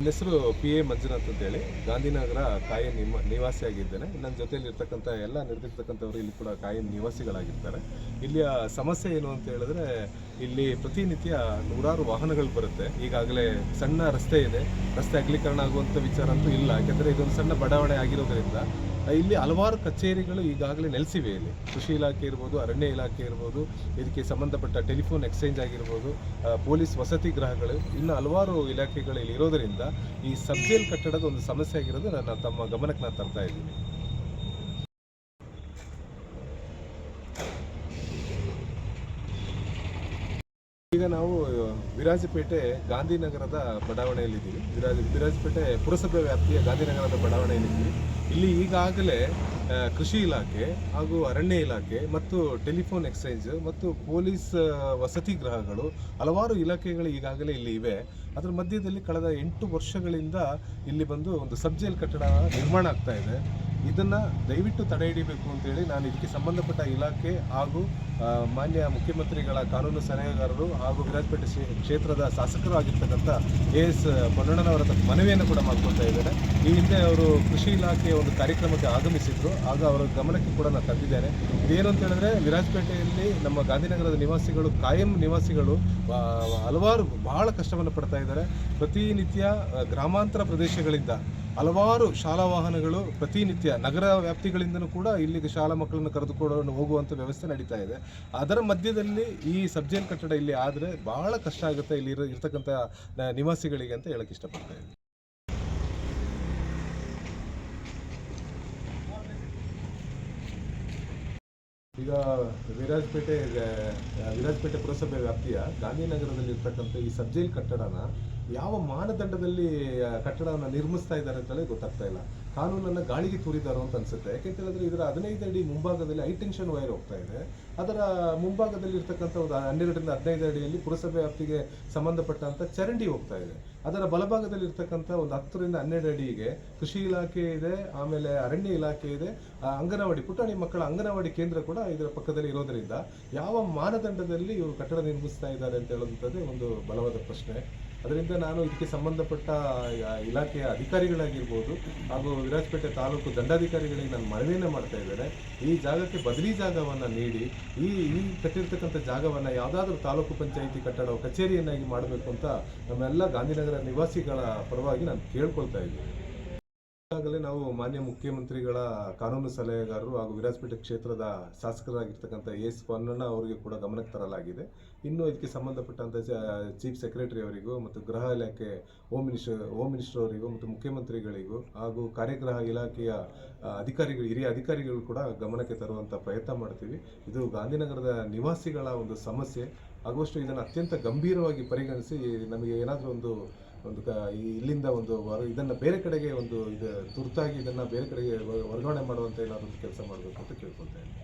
ನನ್ನ ಹೆಸರು P A Manjunath ಅಂತೇಳಿ. ಗಾಂಧಿನಗರ ಕಾಯಂ ನಿಮ, ನಿವಾಸಿಯಾಗಿದ್ದೇನೆ. ನನ್ನ ಜೊತೆಯಲ್ಲಿ ಇರ್ತಕ್ಕಂಥ ಎಲ್ಲ ನಿರ್ದಿರ್ತಕ್ಕಂಥವ್ರು ಇಲ್ಲಿ ಕೂಡ ಕಾಯಂ ನಿವಾಸಿಗಳಾಗಿರ್ತಾರೆ. ಇಲ್ಲಿಯ ಸಮಸ್ಯೆ ಏನು ಅಂತ ಹೇಳಿದ್ರೆ, ಇಲ್ಲಿ ಪ್ರತಿನಿತ್ಯ ನೂರಾರು ವಾಹನಗಳು ಬರುತ್ತೆ. ಈಗಾಗಲೇ ಸಣ್ಣ ರಸ್ತೆ ಇದೆ. ರಸ್ತೆ ಅಗಲೀಕರಣ ಆಗುವಂಥ ವಿಚಾರ ಅಂತೂ ಇಲ್ಲ. ಯಾಕೆಂದರೆ ಇದೊಂದು ಸಣ್ಣ ಬಡಾವಣೆ ಆಗಿರೋದ್ರಿಂದ ಇಲ್ಲಿ ಹಲವಾರು ಕಚೇರಿಗಳು ಈಗಾಗಲೇ ನೆಲೆಸಿವೆ ಇಲ್ಲಿ. ಕೃಷಿ ಇಲಾಖೆ ಇರ್ಬೋದು, ಅರಣ್ಯ ಇಲಾಖೆ ಇರ್ಬೋದು, ಇದಕ್ಕೆ ಸಂಬಂಧಪಟ್ಟ ಟೆಲಿಫೋನ್ ಎಕ್ಸ್ಚೇಂಜ್ ಆಗಿರ್ಬೋದು ಪೊಲೀಸ್ ವಸತಿ ಗೃಹಗಳು ಇನ್ನು ಹಲವಾರು ಇಲಾಖೆಗಳು ಇಲ್ಲಿ ಇರೋದರಿಂದ ಈ ಸಬ್ಜೇಲ್ ಕಟ್ಟಡದ ಒಂದು ಸಮಸ್ಯೆ ಆಗಿರೋದು ನಾನು ತಮ್ಮ ಗಮನಕ್ಕೆ ನಾನು ತರ್ತಾ ಇದ್ದೀನಿ. ಈಗ ನಾವು ವಿರಾಜಪೇಟೆ ಗಾಂಧಿನಗರದ ಬಡಾವಣೆಯಲ್ಲಿದ್ದೀವಿ. ವಿರಾಜ, ವಿರಾಜಪೇಟೆ ಪುರಸಭೆ ವ್ಯಾಪ್ತಿಯ ಗಾಂಧಿನಗರದ ಬಡಾವಣೆಯಲ್ಲಿದ್ದೀವಿ. ಇಲ್ಲಿ ಈಗಾಗಲೇ ಕೃಷಿ ಇಲಾಖೆ ಹಾಗೂ ಅರಣ್ಯ ಇಲಾಖೆ ಮತ್ತು ಟೆಲಿಫೋನ್ ಎಕ್ಸ್ಚೇಂಜ್ ಮತ್ತು ಪೊಲೀಸ್ ವಸತಿ ಗೃಹಗಳು ಹಲವಾರು ಇಲಾಖೆಗಳು ಈಗಾಗಲೇ ಇಲ್ಲಿ ಇವೆ. ಅದರ ಮಧ್ಯದಲ್ಲಿ ಕಳೆದ ಎಂಟು ವರ್ಷಗಳಿಂದ ಇಲ್ಲಿ ಬಂದು ಒಂದು ಸಬ್ಜೆಲ್ ಕಟ್ಟಡ ನಿರ್ಮಾಣ ಆಗ್ತಾ ಇದೆ. ಇದನ್ನ ದಯವಿಟ್ಟು ತಡೆ ಹಿಡಿಬೇಕು ಅಂತೇಳಿ ನಾನು ಇದಕ್ಕೆ ಸಂಬಂಧಪಟ್ಟ ಇಲಾಖೆ ಹಾಗೂ ಮಾನ್ಯ ಮುಖ್ಯಮಂತ್ರಿಗಳ ಕಾನೂನು ಸಲಹೆಗಾರರು ಹಾಗೂ ವಿರಾಜಪೇಟೆ ಕ್ಷೇತ್ರದ ಶಾಸಕರು ಆಗಿರ್ತಕ್ಕಂಥ ಎ ಎಸ್ ಪೊನ್ನಣ್ಣನವರ ಮನವಿಯನ್ನು ಕೂಡ ಮಾಡ್ಕೊಳ್ತಾ ಇದ್ದಾರೆ ಈ ಹಿಂದೆ ಅವರು ಕೃಷಿ ಇಲಾಖೆಯ ಒಂದು ಕಾರ್ಯಕ್ರಮಕ್ಕೆ ಆಗಮಿಸಿದ್ರು. ಆಗ ಅವರ ಗಮನಕ್ಕೆ ಕೂಡ ನಾನು ತಂದಿದ್ದೇನೆ. ಇದೇನು ಅಂತ ಹೇಳಿದ್ರೆ ವಿರಾಜಪೇಟೆಯಲ್ಲಿ ನಮ್ಮ ಗಾಂಧಿನಗರದ ನಿವಾಸಿಗಳು, ಕಾಯಂ ನಿವಾಸಿಗಳು ಹಲವಾರು ಬಹಳ ಕಷ್ಟವನ್ನು ಪಡ್ತಾ ಇದ್ದಾರೆ. ಪ್ರತಿನಿತ್ಯ ಗ್ರಾಮಾಂತರ ಪ್ರದೇಶಗಳಿಂದ ಹಲವಾರು ಶಾಲಾ ವಾಹನಗಳು ಪ್ರತಿನಿತ್ಯ ನಗರ ವ್ಯಾಪ್ತಿಗಳಿಂದಲೂ ಕೂಡ ಇಲ್ಲಿಗೆ ಶಾಲಾ ಮಕ್ಕಳನ್ನು ಕರೆದುಕೊಂಡು ಹೋಗುವಂಥ ವ್ಯವಸ್ಥೆ ನಡೀತಾ ಇದೆ. ಅದರ ಮಧ್ಯದಲ್ಲಿ ಈ ಸಬ್ಜೇಲ್ ಕಟ್ಟಡ ಇಲ್ಲಿ ಆದರೆ ಬಹಳ ಕಷ್ಟ ಆಗುತ್ತೆ ಇಲ್ಲಿ ಇರತಕ್ಕಂಥ ನಿವಾಸಿಗಳಿಗೆ ಅಂತ ಹೇಳಕ್ಕೆ ಇಷ್ಟಪಡ್ತಾ ಇದ್ದೀನಿ. ಈಗ ವಿರಾಜಪೇಟೆ ವಿರಾಜಪೇಟೆ ಪುರಸಭೆ ವ್ಯಾಪ್ತಿಯ ಗಾಂಧಿನಗರದಲ್ಲಿ ಇರ್ತಕ್ಕಂಥ ಈ ಸಬ್ಜೈಲ್ ಕಟ್ಟಡನ ಯಾವ ಮಾನದಂಡದಲ್ಲಿ ಕಟ್ಟಡವನ್ನು ನಿರ್ಮಿಸ್ತಾ ಇದ್ದಾರೆ ಅಂತಲೇ ಗೊತ್ತಾಗ್ತಾ ಇಲ್ಲ. ಕಾನೂನನ್ನು ಗಾಳಿಗೆ ತೂರಿದಾರೋ ಅಂತ ಅನ್ಸುತ್ತೆ. ಯಾಕೆಂತ ಹೇಳಿದ್ರೆ ಇದರ ಹದಿನೈದು ಅಡಿ ಮುಂಭಾಗದಲ್ಲಿ ಹೈ ಟೆನ್ಷನ್ ವೈರ್ ಹೋಗ್ತಾ ಇದೆ. ಅದರ ಮುಂಭಾಗದಲ್ಲಿ ಇರ್ತಕ್ಕಂಥ ಒಂದು ಹನ್ನೆರಡರಿಂದ ಹದಿನೈದು ಅಡಿಯಲ್ಲಿ ಪುರಸಭೆ ವ್ಯಾಪ್ತಿಗೆ ಸಂಬಂಧಪಟ್ಟಂತ ಚರಂಡಿ ಹೋಗ್ತಾ ಇದೆ. ಅದರ ಬಲಭಾಗದಲ್ಲಿ ಇರ್ತಕ್ಕಂಥ ಒಂದು ಹತ್ತರಿಂದ ಹನ್ನೆರಡು ಅಡಿಗೆ ಕೃಷಿ ಇಲಾಖೆ ಇದೆ, ಆಮೇಲೆ ಅರಣ್ಯ ಇಲಾಖೆ ಇದೆ ಅಂಗನವಾಡಿ, ಪುಟಾಣಿ ಮಕ್ಕಳ ಅಂಗನವಾಡಿ ಕೇಂದ್ರ ಕೂಡ ಇದರ ಪಕ್ಕದಲ್ಲಿ ಇರೋದರಿಂದ ಯಾವ ಮಾನದಂಡದಲ್ಲಿ ಇವರು ಕಟ್ಟಡ ನಿರ್ಮಿಸ್ತಾ ಇದ್ದಾರೆ ಅಂತ ಹೇಳುವಂಥದ್ದೇ ಒಂದು ಬಲವಾದ ಪ್ರಶ್ನೆ. ಅದರಿಂದ ನಾನು ಇದಕ್ಕೆ ಸಂಬಂಧಪಟ್ಟ ಇಲಾಖೆಯ ಅಧಿಕಾರಿಗಳಾಗಿರ್ಬೋದು ಹಾಗೂ ವಿರಾಜಪೇಟೆ ತಾಲೂಕು ದಂಡಾಧಿಕಾರಿಗಳಿಗೆ ನಾನು ಮನವಿಯನ್ನು ಮಾಡ್ತಾ ಇದ್ದೇನೆ. ಈ ಜಾಗಕ್ಕೆ ಬದಲಿ ಜಾಗವನ್ನು ನೀಡಿ, ಈ ಈ ಕಟ್ಟಿರ್ತಕ್ಕಂಥ ಜಾಗವನ್ನು ಯಾವುದಾದ್ರೂ ತಾಲೂಕು ಪಂಚಾಯಿತಿ ಕಟ್ಟಡ ಕಚೇರಿಯನ್ನಾಗಿ ಮಾಡಬೇಕು ಅಂತ ನಮ್ಮೆಲ್ಲ ಗಾಂಧಿನಗರ ನಿವಾಸಿಗಳ ಪರವಾಗಿ ನಾನು ಕೇಳ್ಕೊಳ್ತಾ ಇದ್ದೀನಿ. ಈಗಾಗಲೇ ನಾವು ಮಾನ್ಯ ಮುಖ್ಯಮಂತ್ರಿಗಳ ಕಾನೂನು ಸಲಹೆಗಾರರು ಹಾಗೂ ವಿರಾಜಪೇಟೆ ಕ್ಷೇತ್ರದ ಶಾಸಕರಾಗಿರ್ತಕ್ಕಂಥ ಎ ಎಸ್ ಪೊನ್ನಣ್ಣ ಅವರಿಗೆ ಕೂಡ ಗಮನಕ್ಕೆ ತರಲಾಗಿದೆ. ಇನ್ನು ಇದಕ್ಕೆ ಸಂಬಂಧಪಟ್ಟಂಥ ಚೀಫ್ ಸೆಕ್ರೆಟರಿ ಅವರಿಗೂ ಮತ್ತು ಗೃಹ ಇಲಾಖೆ ಹೋಮ್ ಮಿನಿಸ್ಟರ್ ಹೋಮ್ ಮಿನಿಸ್ಟರ್ ಅವರಿಗೂ ಮತ್ತು ಮುಖ್ಯಮಂತ್ರಿಗಳಿಗೂ ಹಾಗೂ ಕಾರ್ಯಗೃಹ ಇಲಾಖೆಯ ಅಧಿಕಾರಿಗಳು, ಹಿರಿಯ ಅಧಿಕಾರಿಗಳು ಕೂಡ ಗಮನಕ್ಕೆ ತರುವಂಥ ಪ್ರಯತ್ನ ಮಾಡ್ತೀವಿ. ಇದು ಗಾಂಧಿನಗರದ ನಿವಾಸಿಗಳ ಒಂದು ಸಮಸ್ಯೆ. ಆಗುವಷ್ಟು ಇದನ್ನು ಅತ್ಯಂತ ಗಂಭೀರವಾಗಿ ಪರಿಗಣಿಸಿ ನಮಗೆ ಏನಾದರೂ ಒಂದು ಒಂದು ಕ ಈ ಇಲ್ಲಿಂದ ಒಂದು ಇದನ್ನು ಬೇರೆ ಕಡೆಗೆ ಒಂದು ಇದು ತುರ್ತಾಗಿ ಇದನ್ನು ಬೇರೆ ಕಡೆಗೆ ವರ್ಗಾವಣೆ ಮಾಡುವಂಥ ಏನಾದರೂ ಕೆಲಸ ಮಾಡಬೇಕು ಅಂತ ಕೇಳ್ಕೊಳ್ತಾ ಇದ್ದೀನಿ.